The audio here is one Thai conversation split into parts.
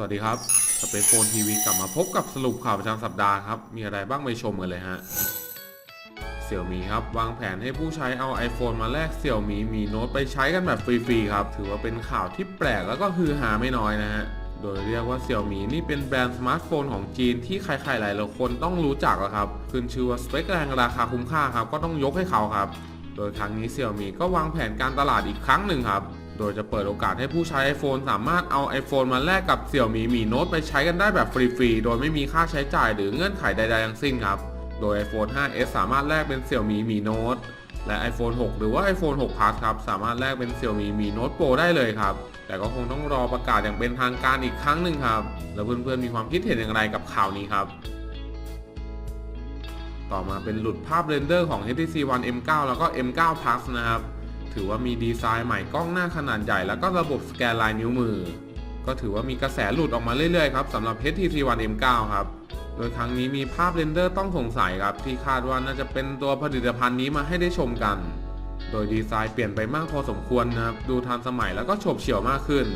สวัสดีครับสเปซโฟนทีวีกลับมาพบกับสรุปข่าวประจำสัปดาห์ครับ มีอะไรบ้างไปชมกันเลยฮะเสี่ยวมีครับ วางแผนให้ผู้ใช้เอา iPhone มาแลกเสี่ยวมีมีโน้ตไปใช้กันแบบฟรีๆครับ ถือว่าเป็นข่าวที่แปลกแล้วก็ฮือฮาไม่น้อยนะฮะโดยเรียกว่าเสี่ยวมีนี่เป็นแบรนด์สมาร์ทโฟนของจีนที่ใครๆหลายๆคนต้องรู้จักแล้วครับขึ้นชื่อว่าสเปคแรงราคาคุ้มค่าครับก็ต้องยกให้เขาครับ โดยครั้งนี้เสี่ยวมีก็วางแผนการตลาดอีกครั้งหนึ่งครับ โดยจะเปิดโอกาสให้ผู้ใช้ iPhone สามารถเอา iPhone มาแลกกับเสี่ยวมีมีโน้ตไปใช้กันได้แบบฟรีๆ โดยไม่มีค่าใช้จ่ายหรือเงื่อนไขใดๆทั้งสิ้นครับ โดย iPhone 5s สามารถแลกเป็นเสี่ยวมีมีโน้ตและ iPhone 6 หรือว่า iPhone 6 Plus ครับ สามารถแลกเป็นเสี่ยวมีมีโน้ต Pro ได้เลยครับ แต่ก็คงต้องรอประกาศอย่างเป็นทางการอีกครั้งหนึ่งครับ แล้วเพื่อนๆ มีความคิดเห็นอย่างไรกับข่าวนี้ครับ ต่อมาเป็นหลุดภาพเรนเดอร์ของ HTC One M9 แล้วก็ M9 Plus นะครับ ถือว่ามีดีไซน์ใหม่กล้องหน้าขนาดใหญ่ แล้วก็ระบบสแกนลายนิ้วมือ ก็ถือว่ามีกระแสหลุดออกมาเรื่อยๆครับสำหรับ HTC One M9 ครับ โดยครั้งนี้มีภาพเรนเดอร์ต้องสงสัยครับ ที่คาดว่าน่าจะเป็นตัวผลิตภัณฑ์นี้มาให้ได้ชมกัน โดยดีไซน์เปลี่ยนไปมากพอสมควรนะครับดูทันสมัยแล้วก็โฉบเฉี่ยวมากขึ้น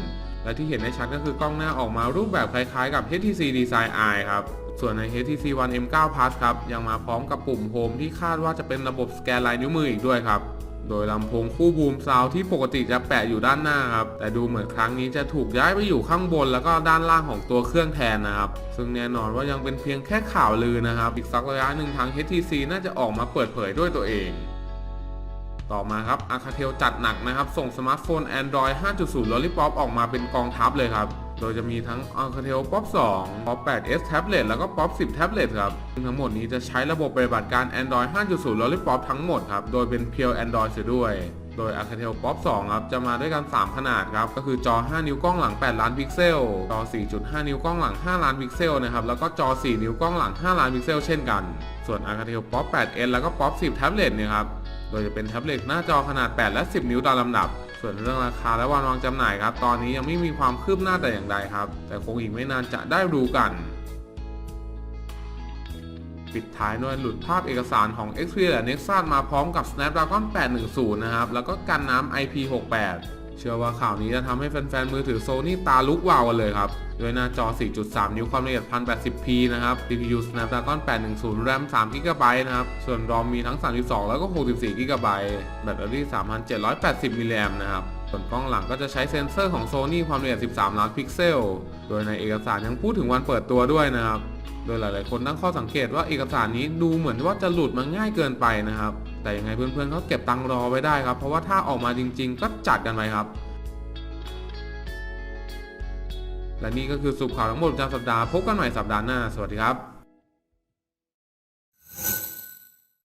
และที่เห็นได้ชัดก็คือกล้องหน้าออกมารูปแบบคล้ายๆ กับ HTC Design Eye ครับส่วนใน HTC One M9 Plus ครับ ยังมาพร้อมกับปุ่มโฮมที่คาดว่าจะเป็นระบบสแกนลายนิ้วมืออีกด้วยครับ โดยลำโพงคู่บูมซาวที่ปกติจะแปะอยู่ด้านหน้าครับ แต่ดูเหมือนครั้งนี้จะถูกย้ายไปอยู่ข้างบนแล้วก็ด้านล่างของตัวเครื่องแทนนะครับ ซึ่งแน่นอนว่ายังเป็นเพียงแค่ข่าวลือนะครับ อีกสักระยะหนึ่งทาง HTC น่าจะออกมาเปิดเผยด้วยตัวเองต่อมาครับ a c a t e l จัดหนักนะครับ ส่งสมาร์ทโฟน Android 5.0 Lollipop ออกมาเป็นกองทัพเลยครับ โดยจะมีทั้ง a c a t e l Pop 2 Pop 8s Tablet แล้วก็ Pop 10 Tablet ครับซึ่งทั้งหมดนี้จะใช้ระบบปฏิบัติการ Android 5.0 Lollipop ทั้งหมดครับ โดยเป็น Pure Android เสียด้วยโดย a c a t e l Pop 2 ครับ จะมาด้วยกัน 3 ขนาดครับ ก็คือจอ 5 นิ้วกล้องหลัง 8 ล้านพิกเซล จอ 4.5 นิ้วกล้องหลัง 5 ล้านพิกเซลนะครับ แล้วก็จอ 4 นิ้วกล้องหลัง 5 ล้านพิกเซล เช่นกัน ส่วน a c a t e l Pop 8s แล้วก็ Pop 10 Tablet เนี่ยครับ โดยจะเป็นแท็บเล็ตหน้าจอขนาด 8 และ 10 นิ้วตามลำดับ ส่วนเรื่องราคาและวันวางจำหน่ายครับ ตอนนี้ยังไม่มีความคืบหน้าแต่อย่างใดครับ แต่คงอีกไม่นานจะได้รู้กัน ปิดท้ายด้วยหลุดภาพเอกสารของ Xperia Nexus มาพร้อมกับ Snapdragon 810 นะครับ แล้วก็กันน้ำ IP68 ชื่อว่าข่าวนี้จะทำให้แฟนๆ มือถือ Sony ตาลุกวาวกันเลยครับ ด้วยหน้าจอ 4.3 นิ้วความละเอียด 1080p นะครับ CPU Snapdragon 810 RAM 3 GB นะครับ ส่วน ROM มีทั้ง 32 แล้วก็ 64 GB แบตเตอรี่ 3,780 มิลลิแอมนะครับ ส่วนกล้องหลังก็จะใช้เซ็นเซอร์ของ Sony ความละเอียด 13 ล้านพิกเซล โดยในเอกสารยังพูดถึงวันเปิดตัวด้วยนะครับ โดยหลายๆ คนตั้งข้อสังเกตว่าเอกสารนี้ดูเหมือนว่าจะหลุดมาง่ายเกินไปนะครับ แต่ยังไงเพื่อนๆก็เก็บตังค์รอไว้ได้ครับ เพราะว่าถ้าออกมาจริง ๆ ก็จัดกันไปครับ และนี่ก็คือสุขข่าวทั้งหมดประจำสัปดาห์พบกันใหม่สัปดาห์หน้า สวัสดีครับ